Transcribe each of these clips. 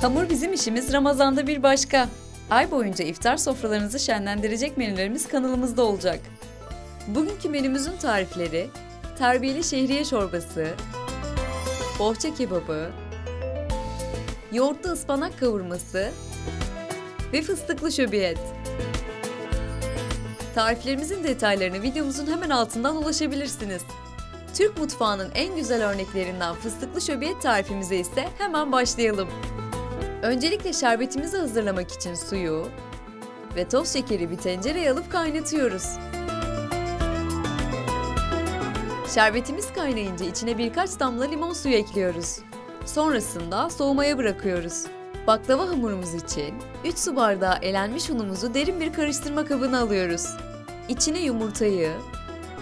Hamur bizim işimiz Ramazan'da bir başka. Ay boyunca iftar sofralarınızı şenlendirecek menülerimiz kanalımızda olacak. Bugünkü menümüzün tarifleri terbiyeli şehriye çorbası, bohça kebabı, yoğurtlu ıspanak kavurması ve fıstıklı şöbiyet. Tariflerimizin detaylarını videomuzun hemen altından ulaşabilirsiniz. Türk mutfağının en güzel örneklerinden fıstıklı şöbiyet tarifimize ise hemen başlayalım. Öncelikle şerbetimizi hazırlamak için suyu ve toz şekeri bir tencereye alıp kaynatıyoruz. Şerbetimiz kaynayınca içine birkaç damla limon suyu ekliyoruz. Sonrasında soğumaya bırakıyoruz. Baklava hamurumuz için 3 su bardağı elenmiş unumuzu derin bir karıştırma kabına alıyoruz. İçine yumurtayı,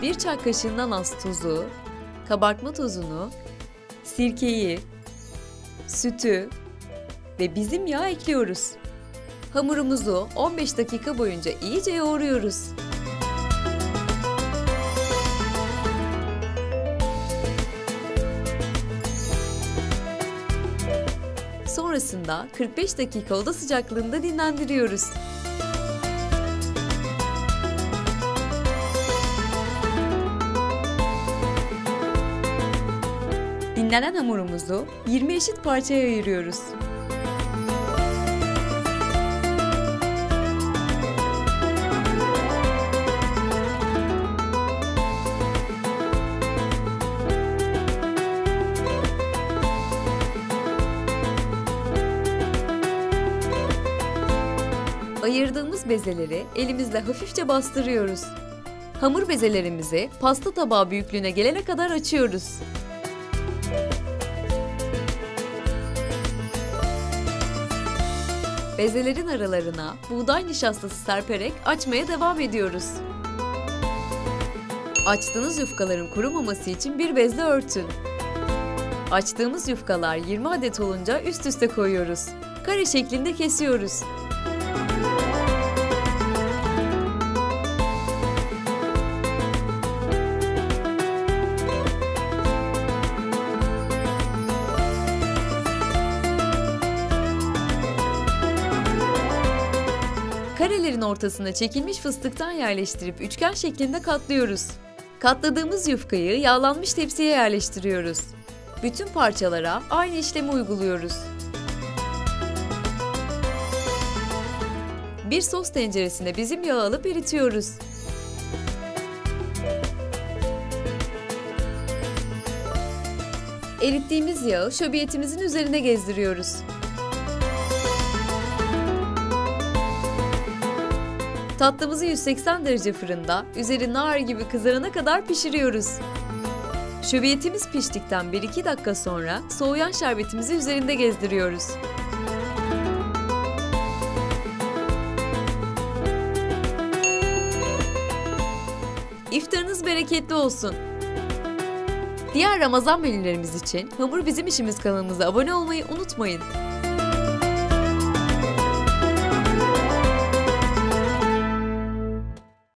1 çay kaşığından az tuzu, kabartma tozunu, sirkeyi, sütü ve bizim yağ ekliyoruz. Hamurumuzu 15 dakika boyunca iyice yoğuruyoruz. Sonrasında 45 dakika oda sıcaklığında dinlendiriyoruz. Dinlenen hamurumuzu 20 eşit parçaya ayırıyoruz. Ayırdığımız bezeleri elimizle hafifçe bastırıyoruz. Hamur bezelerimizi pasta tabağı büyüklüğüne gelene kadar açıyoruz. Bezelerin aralarına buğday nişastası serperek açmaya devam ediyoruz. Açtığınız yufkaların kurumaması için bir bezle örtün. Açtığımız yufkalar 20 adet olunca üst üste koyuyoruz. Kare şeklinde kesiyoruz. Ortasına çekilmiş fıstıktan yerleştirip üçgen şeklinde katlıyoruz. Katladığımız yufkayı yağlanmış tepsiye yerleştiriyoruz. Bütün parçalara aynı işlemi uyguluyoruz. Bir sos tenceresine bizim yağı alıp eritiyoruz. Erittiğimiz yağı şöbiyetimizin üzerine gezdiriyoruz. Tatlımızı 180 derece fırında üzeri nar gibi kızarana kadar pişiriyoruz. Şöbiyetimiz piştikten 1-2 dakika sonra soğuyan şerbetimizi üzerinde gezdiriyoruz. İftarınız bereketli olsun. Diğer Ramazan menülerimiz için Hamur Bizim İşimiz kanalımıza abone olmayı unutmayın.